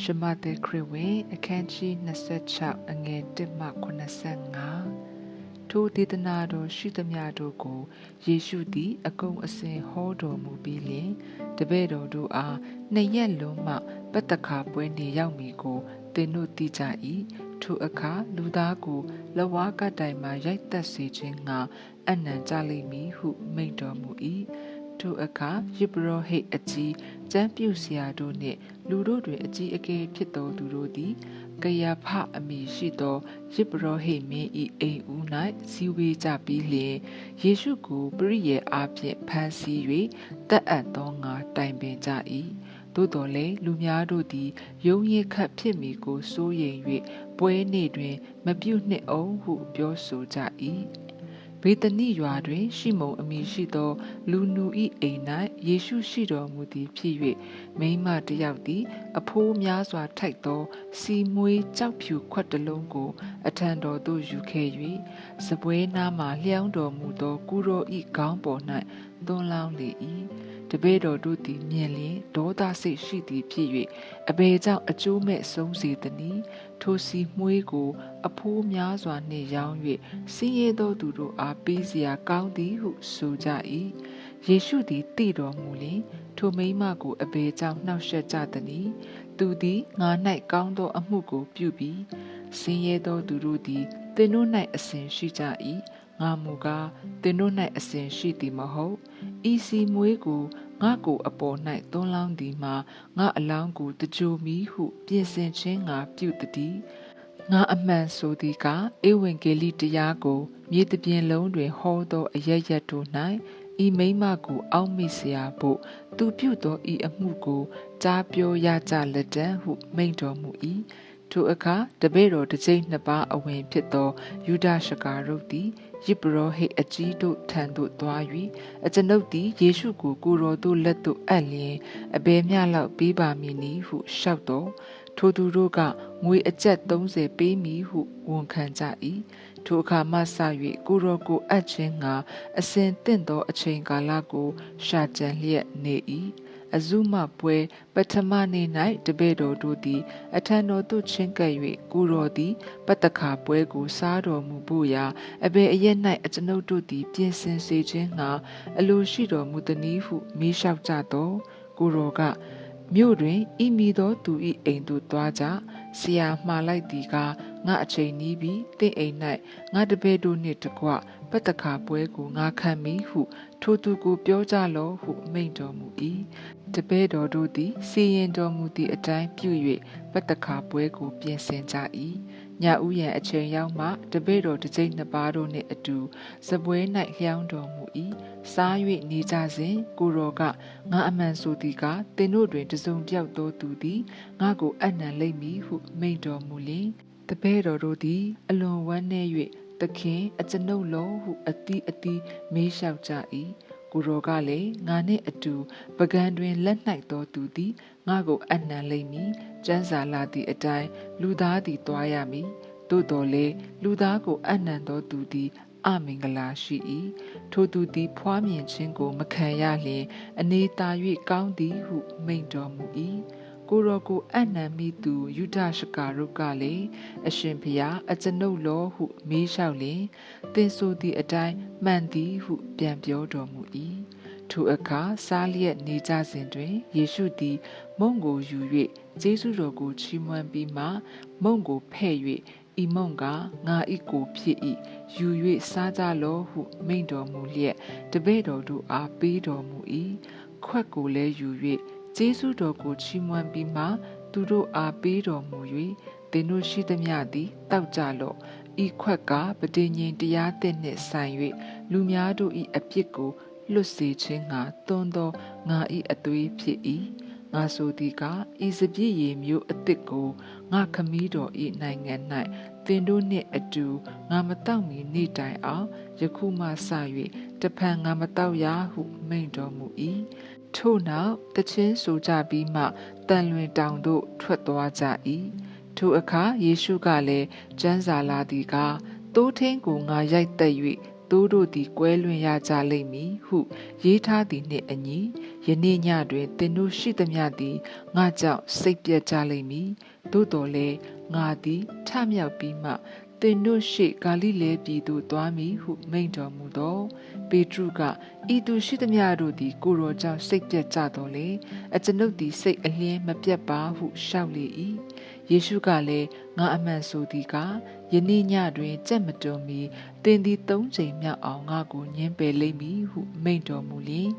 ရှမသက်ခရစ်ဝင်အခန်းကြီး26အငယ်1မှ85ထိုဒေသနာတော်ရှိသမျှတို့ကိုယေရှုသည် အကုန်အစင်ဟောတော်မူပြီးလျှင်တပည့်တော်တို့အားနှစ်ရက်လုံးမှပတ္တခါပွဲနေရောက်မည်ကိုသင်တို့သိကြ၏ထိုအခါလူသားကိုလဝါကတိုင်မှရိုက်တက်စေခြင်းငှာအနံကြလိမ့်မည်ဟုမိန့်တော်မူ၏ ထိုအခါယေဘရဟိတ်အကြီးကျမ်းပြုဆရာတို့နှင့် လူတို့တွင်အကြီးအကဲဖြစ်သောသူတို့သည်ကယာဖအမည်ရှိသောယေဘရဟိတ်မင်း၏အိမ်ဦး၌စည်းဝေးကြပြီးလျှင်ယေရှုကိုပရိယေအားဖြင့်ဖမ်းဆီး၍တပ်အပ်သောငါတိုင်ပင်ကြ၏သို့တော်လည်းလူများတို့သည်ယုံရည်ခတ်ဖြစ်မိကိုစိုးရိမ်၍ပွဲနေ့တွင် မပြုတ်နှစ်အောင်ဟုပြောဆိုကြ၏ ဘေသနိရွာတွင် ရှိမုန်အမည်ရှိသော လူနူ၏အိမ်၌ယေရှုရှိတော်မူသည်ဖြစ်၍မိန်းမတစ်ယောက်သည် အဖိုးများစွာထိုက်သော စီမွေးကြောက်ဖြူခွက်တစ်လုံးကို အထံတော်သို့ယူခဲ့၍စပွဲနားမှလျှောင်းတော်မူသော ကုရော၏ခေါင်းပေါ်၌သွန်းလောင်းလေ၏ တပည့်တော်တို့သည်မြင်လျင်ဒေါသစိတ်ရှိသည်ဖြစ်၍အဘယ်ကြောင့်အကျိုးမဲ့ဆုံးစေသနည်းထိုစီမွှေးကို အဖိုးများစွာနှင့်ရောင်း၍စင်းရဲသောသူတို့အားပေးစရာကောင်းသည်ဟုဆိုကြ၏ယေရှုသည်တည်တော်မူလျင်ထိုမိမကိုအဘယ်ကြောင့်နှောက်ယှက်ကြသနည်းသူသည်ငါ၌ကောင်းသော အမှုကိုပြုပြီးစင်းရဲသောသူတို့သည်သင်တို့၌အစဉ်ရှိကြ၏ငါမူကားသင်တို့၌အစဉ်ရှိသည်မဟုတ်ဤစီမွေးကို ငါကိုအပေါ်၌သွန်းလောင်းသည်မှာငါအလောင်းကိုတကြိုမီဟုပြင်ဆင်ခြင်းငါပြုသည်ငါအမှန်ဆိုသည်ကဧဝံဂေလိတရားကိုမြေတပြင်လုံးတွင်ဟောသောအရရတ်တို့၌ဤမိမကိုအောက်မေ့စရာဘို့သူပြုသောဤအမှုကိုကြားပြောရကြလက်တံဟုမိန့်တော်မူ၏ ထိုအခါတပည့်တော်တစ်ကြိမ်နှစ်ပါးအဝင်ဖြစ်သောယူဒရှကာရုတ်သည်ယေဘရဟိအကြီးတို့ထံသို့သွား၍အကျွန်ုပ်သည်ယေရှုကိုကိုတော်တို့လက်သို့အပ်လျင်အဘယ်မျှလောက်ပေးပါမည်နည်းဟုလျှောက်တော်ထိုသူတို့ကငွေအကျပ်30ပေးမည်ဟုဝန်ခံကြ၏ထိုအခါမှစ၍ကိုရောကိုအပ်ခြင်းငါအစဉ်တင့်သောအချိန်ကာလကိုရှာကြံလျက်နေ၏ အဇုမပွဲပထမနေ့၌တပည့်တော်တို့သည် အထံတော်သို့ချင်းကပ်၍ကိုတော်သည်ပတ္တခါပွဲကိုစားတော်မူဖို့ရာအဘယ်အရက်၌အကျွန်ုပ်တို့သည် ပြင်ဆင်စေခြင်းငှာအလိုရှိတော်မူသည်နည်းဟုမေးလျှောက်ကြသောကိုတော်ကမြို့တွင်ဤမိသောသူ၏အိမ်သို့သွားကြဆရာမှားလိုက်သည်ကငါအချိန်နီးပြီးတင့်အိမ်၌ငါတပည့်တို့နှင့်တကွပတ္တခါပွဲကိုငါခံမည်ဟု ထိုသူကိုပြောကြလောဟုမိန့်တော်မူ၏ တပည့်တော်တို့သည်စီရင်တော်မူသည့်အတိုင်းပြု၍ပတ္တခါပွဲကို ပြင်ဆင်ကြ၏ညဥ်ရန်အချိန်ရောက်မှတပည့်တော်တစ်ကြိမ်နှစ်ပါးတို့နှင့်အတူစပွဲ၌လျှောင်းတော်မူ၏စား၍နေကြစဉ်ကိုတော်ကငါအမှန်ဆိုသည်ကသင်တို့တွင်တစုံတယောက်သောသူသည်ငါကိုအနံလိမ့်မည်ဟုမိန့်တော်မူလျင်တပည့်တော်တို့သည် အလွန်ဝမ်းနည်း၍သခင်အကျွန်ုပ်လုံးဟုအတိအတိမေးလျှောက်ကြ၏ ကိုရောကလည်းငါနှင့်အတူပကံတွင်လက်၌သောသူသည်ငါကိုအနှံလိမ့်မည်ကျမ်းစာလာသည့်အတိုင်းလူသားသည်တွားရမည်သို့တော်လေလူသားကိုအနှံသောသူသည်အမင်္ဂလာရှိ၏ထိုသူသည်ဖွားမြင်ခြင်းကို မခံရလျင်အနေသာ၍ကောင်းသည်ဟုမိန့်တော်မူ၏ ကိုရောကိုအနံမိသူယုဒရှကာရုကလည်းအရှင်ဖျားအကျွန်ုပ်လောဟုမေးလျှောက်လျင်သင်ဆိုသည့်အတိုင်းမှန်သည်ဟု ပြန်ပြောတော်မူ၏ထိုအခါစားလျက်နေကြစဉ်တွင်ယေရှုသည်မုံကိုယူ၍ဂျေဇုတော်ကိုချီးမွမ်းပြီးမှမုံကိုဖဲ့၍ဤမုံကငါဤကိုဖြစ်၏ယူ၍စားကြလောဟု မိန့်တော်မူလျက်တပည့်တော်တို့အားပေးတော်မူ၏ခွက်ကိုလည်းယူ၍ ကျေးဇူးတော်ကိုချီးမွမ်းပြီးမှသူတို့အားပေးတော်မူ၍သင်တို့ရှိသမျှသည်တောက်ကြလော့ဤခွက်ကပဋိညင်တရားသစ်နှင့်ဆိုင်၍လူများတို့၏အပြစ်ကိုလွတ်စေခြင်းငှာသွန်းသောငါ၏အသွေးဖြစ်၏ငါဆိုသည်ကဤစပြည့်ရည်မျိုးအစ်စ်ကိုငါခမည်းတော်၏နိုင်ငံ၌သင်တို့နှင့်အတူငါမတောက်မီနေ့တိုင်အောင်ယခုမှစ၍တဖန်ငါမတောက်ရဟုမိန့်တော်မူ၏ ထို့နောက်တချင်းဆိုကြပြီးမှတန်လွင်တောင်သို့ထွက်သွားကြ၏ထိုအခါယေရှုကလည်းကျမ်းစာလာသည်ကတိုးထင်းကိုငါရိုက်တက်၍သိုးတို့သည်ကွဲလွင်ရကြလိမ့်မည်ဟု ရေးထားသည်နှင့်အညီယနေ့ညတွင်သင်တို့ရှိသမျှသည်ငါကြောင့်စိတ်ပြတ်ကြလိမ့်မည်သို့တော်လည်းငါသည်ထမြောက်ပြီးမှသင်တို့ရှိဂါလိလဲပြည်သို့သွားမည်ဟုမိန့်တော်မူသော ပေတရုကဤသူရှိသမျှတို့သည် ကိုရောကြောင့်စိတ်ပြတ်ကြတော်လေအကျွန်ုပ်သည်စိတ်အလင်းမပြတ်ပါဟုရှောက်လေ၏ယေရှုကလည်းငါအမှန်ဆိုသည်ကယနေ့ညတွင်ကြက်မတွန်မီသင်သည်သုံးချိန်မြောက်အောင်ငါကိုညှင်းပယ်လိမ့်မည်ဟုမိန့်တော်မူလျင်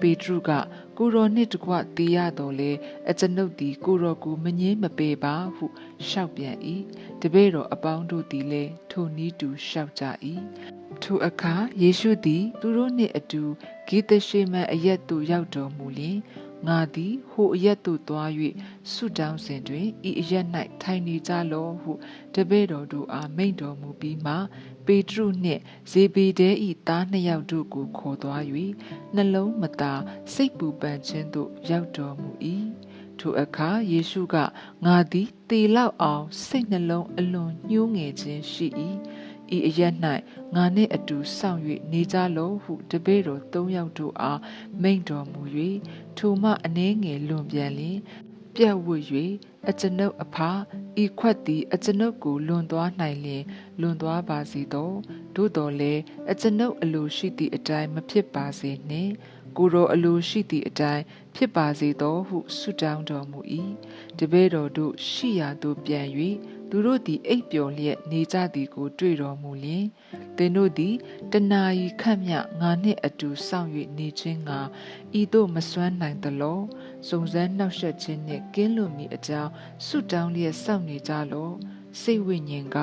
ပေတရုကကိုရောနှင့်တကွတေးရတော်လေအကျွန်ုပ်သည်ကိုရောကိုမငြင်းမပယ်ပါဟုရှောက်ပြန်၏တပည့်တော်အပေါင်းတို့သည်လည်းထိုနည်းတူရှောက်ကြ၏ ထိုအခါယေရှုသည် သူတို့နှင့်အတူဂေသရှေမန်အရက်သို့ရောက်တော်မူလျင်ငါသည်ဟိုအရက်သို့သွား၍ဆုတောင်းစဉ်တွင်ဤအရက်၌ထိုင်နေကြလောဟုတပည့်တော်တို့အားမိန့်တော်မူပြီးမှပေတရုနှင့်ဇေဗေဒဲ၏သားနှစ်ယောက်တို့ကိုခေါ်သွား၍နှလုံးမသာစိတ်ပူပန်ခြင်းသို့ရောက်တော်မူ၏ထိုအခါယေရှုကငါသည်တေလောက်အောင်စိတ်နှလုံးအလွန်ညှိုးငယ်ခြင်းရှိ၏ ဤအရက်၌ငါနှင့်အတူဆောင်၍နေကြလောဟုတပည့်တော်သုံးယောက်တို့အားမိန့်တော်မူ၍ထိုမှအနှဲငယ်လွန်ပြန်လျင်ပြတ်ဝတ်၍အကျွန်ုပ်အဖဤခွက်သည်အကျွန်ုပ်ကိုလွန်သွားနိုင်လျင်လွန်သွားပါစေသောသို့တော်လည်းအကျွန်ုပ်အလိုရှိသည့်အတိုင်းမဖြစ်ပါစေနှင့်ကိုရောအလိုရှိသည့်အတိုင်းဖြစ်ပါစေသောဟုဆုတောင်းတော်မူ၏တပည့်တော်တို့ရှိရာသို့ပြန်၍ သူတို့သည်အိပ်ပျော်လျက်နေကြသည်ကို တွေ့တော်မူလျင်သင်တို့သည်တနာရီခန့်မြငါနှင့်အတူစောင့်၍နေခြင်းငါဤသို့မစွမ်းနိုင်သလောစုံစမ်းနှောက်ယှက်ခြင်းနှင့်ကင်းလွတ်မိအကြောင်းဆုတောင်းလျက်စောင့်နေကြလောစိတ်ဝိညာဉ်က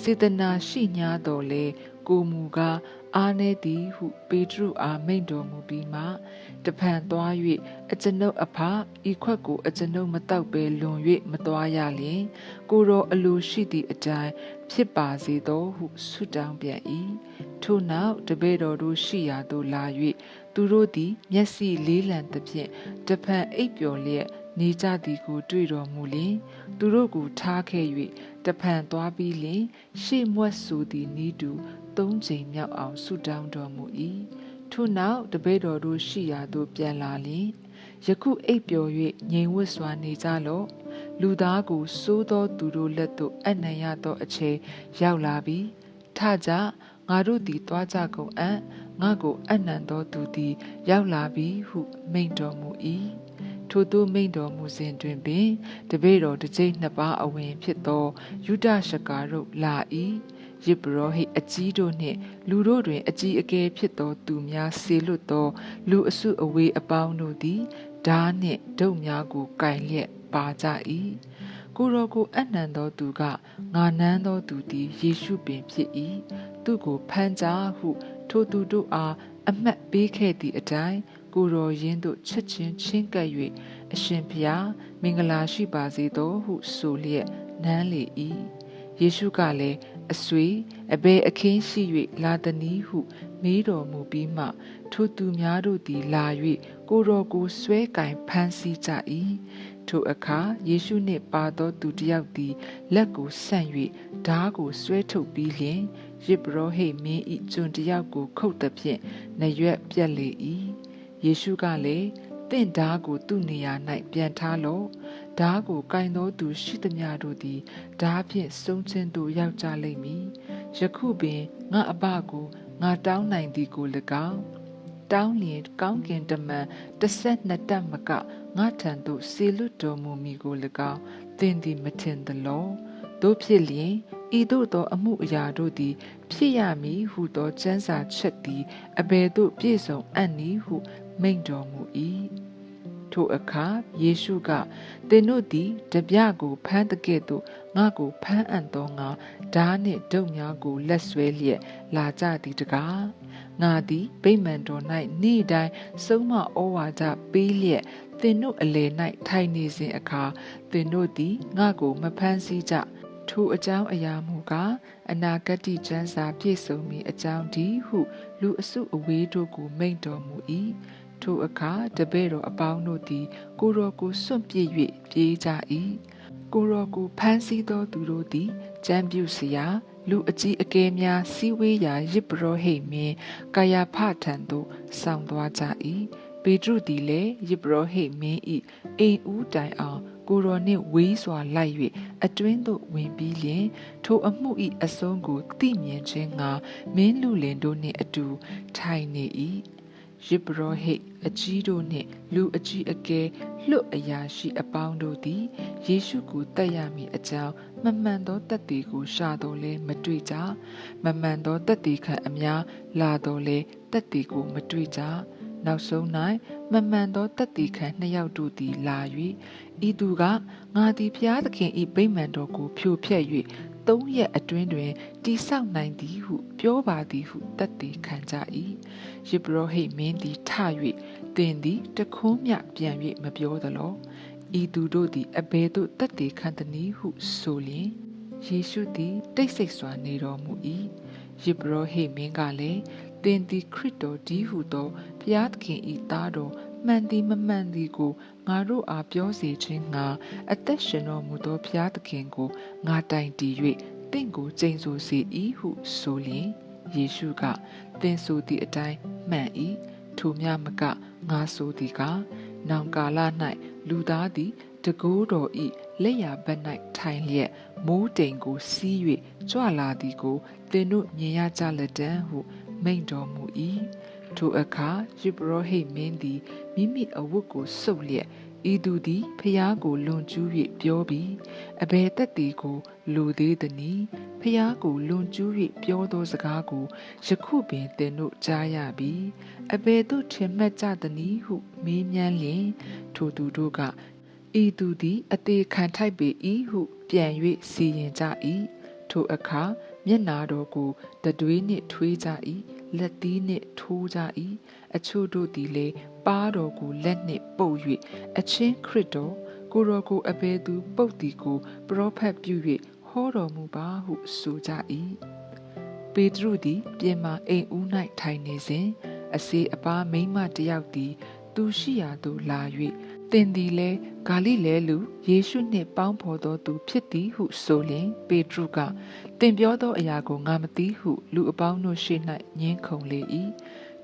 စေတနာရှိညာတော်လေကိုမူကား အားနေသည်ဟု ပေတရုအားမိန့်တော်မူပြီးမှတဖန်သွား၍အကျွန်ုပ်အဖဤခွက်ကို အကျွန်ုပ်မတောက်ဘဲလွန်၍မသွားရလျင်ကိုရောအလိုရှိသည့်အတိုင်းဖြစ်ပါစေသောဟုဆုတောင်းပြန်၏ထို့နောက်တပည့်တော်တို့ရှိရာသို့လာ၍သူတို့သည် မျက်စိလေးလံသဖြင့်တဖန်အိပ်ပျော်လျက်နေကြသည်ကို တွေ့တော်မူလျင်သူတို့ကိုထားခဲ့၍တဖန်သွားပြီးလျင်ရှေ့မွတ်ဆိုသည်နီးတူ သုံးချိန်မြောက်အောင်ဆုတောင်းတော်မူ၏ထို့နောက်တပည့်တော်တို့ရှိရာသို့ပြန်လာလျင်ယခုအိပ်ပျော်၍ငြိမ်ဝတ်စွာနေကြလော့လူသားကိုစိုးသောသူတို့လက်သို့အနံ့ရသောအချိန်ရောက်လာပြီထကြငါတို့သည်တွားကြကုန်အံ့ငါကိုအနံ့သောသူသည် ရောက်လာပြီဟုမိန့်တော်မူ၏ထိုသို့မိန့်တော်မူစဉ်တွင်ပင် တပည့်တော်တစ်ကြိမ်နှစ်ပါးအဝင်ဖြစ်သော ယုဒရှကာတို့လာ၏ ယစ်ပရောဟိတ်အကြီးတို့နှင့် လူတို့တွင် အကြီးအကဲဖြစ်သောသူများဆေလွတ်သော လူအစုအဝေးအပေါင်းတို့သည်ဓာနှင့်ဒုတ်များကိုကင်လျက်ပါကြ၏ကိုရောကိုအနံ့သောသူကငါနမ်းသောသူသည်ယေရှုပင်ဖြစ်၏သူကိုဖမ်းကြဟု ထိုသူတို့အားအမှတ်ပေးခဲ့သည့်အတိုင်းကိုရောရင်းတို့ချက်ချင်းချင်းကပ်၍အရှင်ဖျားမင်္ဂလာရှိပါစေသောဟုဆိုလျက်နမ်းလေ၏ယေရှုကလည်း အဆွေအဘယ်အခင်းရှိ၍လာသနည်းဟု မေးတော်မူပြီးမှ ထိုသူများတို့သည်လာ၍ကိုတော်ကိုဆွဲကင်ဖမ်းဆီးကြ၏ထိုအခါယေရှုနှင့်ပါသောသူတစ်ယောက်သည် လက်ကိုဆန့်၍ဓားကိုဆွဲထုတ်ပြီးလျှင်ရစ်ဘရောဟိတ်မင်းဤကျွန်တစ်ယောက်ကို ခုတ်သည်ဖြင့်နရွက်ပြက်လေ၏ယေရှုကလည်းတင့်ဓားကိုသူ့နေရာ၌ပြန်ထားလော့ ဓားကိုကင်သောသူရှိသမျှတို့သည်ဓားဖြင့်ဆုံးခြင်းသို့ရောက်ကြလိမ့်မည်ယခုပင်ငါအဘကိုငါတောင်းနိုင်သည်ကို၎င်းတောင်းလျင်ကောင်းကင်တမန်တစ်ဆက်နှစ်တက်မကငါထံသို့ဆေလွတ်တော်မူမည်ကို၎င်းသင်သည်မထင်သလောတို့ဖြစ်လျင်ဤသို့သောအမှုအရာတို့သည် ဖြစ်ရမည်ဟုသောကျမ်းစာချက်သည်အဘယ်သို့ပြည့်စုံအံ့နည်းဟုမိန့်တော်မူ၏ ထိုအခါယေရှုကသင်တို့သည်တပြကိုဖမ်းတကဲ့သို့ငါကိုဖမ်းအံ့သောငါဓာနှင့်ဒုတ်များကိုလက်ဆွဲလျက်လာကြသည်တကားငါသည်ဗိမာန်တော်၌နေ့တိုင်းဆုံးမဩဝါဒပေးလျက်သင်တို့အလယ်၌ထိုင်နေစဉ်အခါသင်တို့သည်ငါကိုမဖမ်းဆီးကြထိုအကြောင်းအရာမူကားအနာဂတ်ကျမ်းစာပြည့်စုံမည်အကြောင်းဒီဟု လူအစုအဝေးတို့ကိုမိန့်တော်မူ၏ ထိုအခါတပည့်တော်အပေါင်းတို့သည် ကိုရောကိုစွန့်ပစ်၍ပြေးကြ၏ကိုရောကိုဖမ်းဆီးသောသူတို့သည်ကျမ်းပြုစရာလူအကြီးအကဲများစီဝေးရာရစ်ပရောဟိတ်မင်းကာယာဖထံသို့ဆောင်သွားကြ၏ပေတရုသည်လည်းယစ်ဘရဟိမင်းဤအိမ်ဦးတိုင်အောင်ကိုရောနှင့်ဝေးစွာလိုက်၍အတွင်းသို့ဝင်ပြီးလျင်ထိုအမှုဤအဆုံးကိုသိမြင်ခြင်းငါမင်းလူလင်တို့နှင့်အတူထိုင်နေ၏ ယစ်ဘရဟိအကြီးတို့နှင့် လူအကြီးအကဲလွတ်အရာရှိအပေါင်းတို့သည်ယေရှုကိုတတ်ရမည်အကြောင်းမမှန်သောတတ်တည်ကိုရှာတော်လဲမတွေ့ကြမမှန်သောတတ်တည်ခံအများလာတော်လဲတတ်တည်ကိုမတွေ့ကြနောက်ဆုံး၌မမှန်သောတက်တီခံနှစ်ယောက်တို့သည်လာ၍ဤသူကငါသည်ဖျားသခင်ဤဗိမာန်တော်ကိုဖြိုဖျက်၍ သုံးရက်အတွင်းတွင်တိဆောက်နိုင်သည်ဟုပြောပါသည်ဟုတက်တီခံကြ၏ယေဘရဟိတ်မင်းသည်ထ၍သင်သည်တခုံးမြပြန်၍မပြောသလောဤသူတို့သည်အဘယ်သို့တက်တီခံသနည်းဟုဆိုလျင်ယေရှုသည်တိတ်ဆိတ်စွာနေတော်မူ၏ယေဘရဟိမင်းကလည်းသင်သည်ခရစ်တော်ဒီဟုသောဘုရားသခင်ဤသားတော်မှန်သည်မမှန်သည်ကို ငါတို့အားပြောစေခြင်းငါအသက်ရှင်တော်မူသောဘုရားသခင်ကိုငါတိုင်တည်၍တင့်ကိုကျိန်ဆိုစေ၏ဟုဆိုလျင်ယေရှုကသင်ဆိုသည့်အတိုင်းမှန်၏ထိုမြမကငါဆိုသည်ကနောင်ကာလ၌လူသားသည်တကိုးတော်ဤလက်ရဘက်၌ထိုင်လျက်မိုးတိမ်ကိုစီး၍ကြွလာသည်ကိုသင်တို့မြင်ရကြလက်တံဟုမိန့်တော်မူ၏ ထိုအခါယေဘရဟိမင်းသည်မိမိအဝတ်ကိုစုပ်လျက်ဤသူသည်ဖျားကိုလွန်ကျူး၍ပြောပြီးအဘယ်တက်တီကိုလူသေးသည်နီဖျားကိုလွန်ကျူး၍ပြောသောစကားကိုယခုပင်သင်တို့ကြားရပြီအဘယ်သို့ထင်မှတ်ကြသနည်းဟုမေးမြန်းလျင်ထိုသူတို့ကဤသူသည်အသေးခံထိုက်ပေ၏ဟုပြန်၍စီရင်ကြ၏ထိုအခါမျက်နာတော်ကိုတတွေးနှင့်ထွေးကြ၏ လက်သီးနှင့်ထိုးကြ၏အချို့တို့သည်လည်းပါးတော်ကိုလက်နှင့်ပုတ်၍အချင်းခရစ်တော်ကိုရောကိုအဘယ်သူပုတ်သည်ကိုပရောဖက်ပြု၍ဟောတော်မူပါဟုဆိုကြ၏ပေတရုသည်ပြင်မာအိမ်ဦး၌ထိုင်နေစဉ်အစေအပါမိမတယောက်သည် သူရှိရာသို့လာ၍ တင်သည်လဲဂါလိလဲလူယေရှုနှင့်ပေါင်းဖော်သောသူဖြစ်သည်ဟုဆိုလျင်ပေတရုကတင်ပြောသောအရာကိုငါမသိဟုလူအပေါင်းတို့ရှေ့၌ညင်းခုန်လေ၏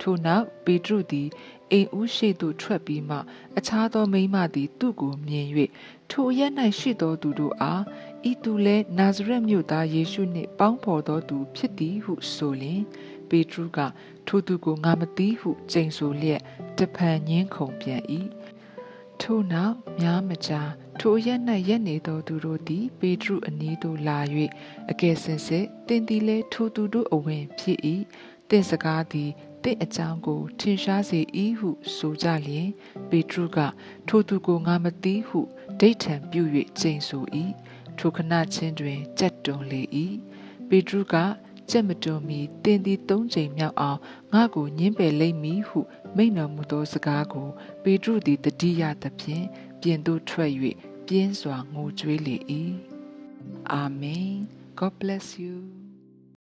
ထိုနောက်ပေတရုသည်အိမ်ဦးရှိသို့ထွက်ပြီးမှ အခြားသောမိန်းမသည် သူ့ကိုမြင်၍ထိုရက်၌ရှိသောသူတို့အားဤသူလည်းနာဇရက်မြို့သားယေရှုနှင့်ပေါင်းဖော်သောသူဖြစ်သည်ဟုဆိုလျင်ပေတရုကထိုသူကိုငါမသိဟုကျိန်ဆိုလျက်တဖန်ညင်းခုန်ပြန်၏ ထို့နောက်များမကြာထိုရက်၌ရက်နေသောသူတို့သည် ပေတရုအနီးသို့လာ၍အကယ်စင်စစ်တင်သည်လဲထိုသူတို့အဝင်ဖြစ်၏တင့်စကားသည်တင့်အကြောင်းကိုထင်ရှားစေ၏ဟုဆိုကြလျင် ပေတရုက ထိုသူကိုငါမသိဟုဒိဋ္ဌံပြု၍ကျိန်ဆို၏ထိုခဏချင်းတွင်ကြက်တွန်လေ၏ပေတရုကကြက်မတွန်မီတင်းသည်သုံးချိန်မြောက်အောင်ငါ့ကိုညင်းပယ်လိမ့်မည်ဟု မိန့်တော်မူသောစကားကိုပေတရုသည်တတိယသဖြင့်ပြင်သို့ထွက်၍ပြင်းစွာငိုကြွေးလေ၏အာမင် God bless you